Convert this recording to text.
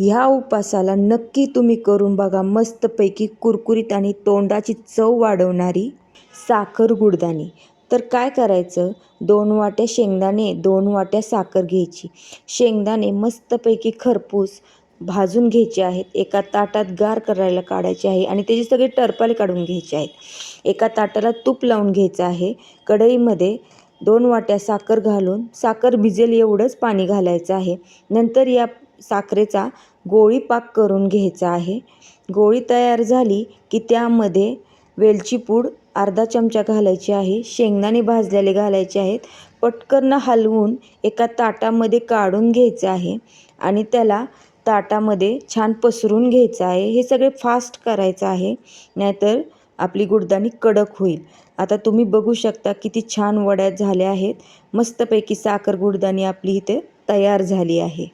ह्या उपासाला नक्की तुम्ही करून बघा मस्तपैकी कुरकुरीत आणि तोंडाची चव वाढवणारी साखर गुडदाणी. तर काय करायचं? दोन वाट्या शेंगदाणे दोन वाट्या साखर घ्यायची. शेंगदाणे मस्तपैकी खरपूस भाजून घ्यायचे आहेत. एका ताटात गार करायला काढायचे आहे आणि त्याचे सगळे टरपाले काढून घ्यायचे आहेत. एका ताटाला तूप लावून घ्यायचं आहे. कढईमध्ये दोन वाट्या साखर घालून साखर भिजेल एवढंच पाणी घालायचं आहे. नंतर या साखरेचा गोळी पाक करून घ्यायचा आहे. गोळी तयार झाली की त्यामध्ये वेलची पूड अर्धा चमचा घालायची आहे. शेंगदाणे भाजलेले घालायचे आहेत. पटकन हलवून एका ताटामध्ये काढून घ्यायचं आहे आणि त्याला ताटामध्ये छान पसरून घ्यायचं आहे. हे सगळे फास्ट करायचं आहे. नाहीतर आपली गुडदाणी कडक होईल. आता तुम्ही बघू शकता किती छान वड्या झाल्या आहेत. मस्तपैकी साखर गुडदाणी आपली इथे तयार झाली आहे.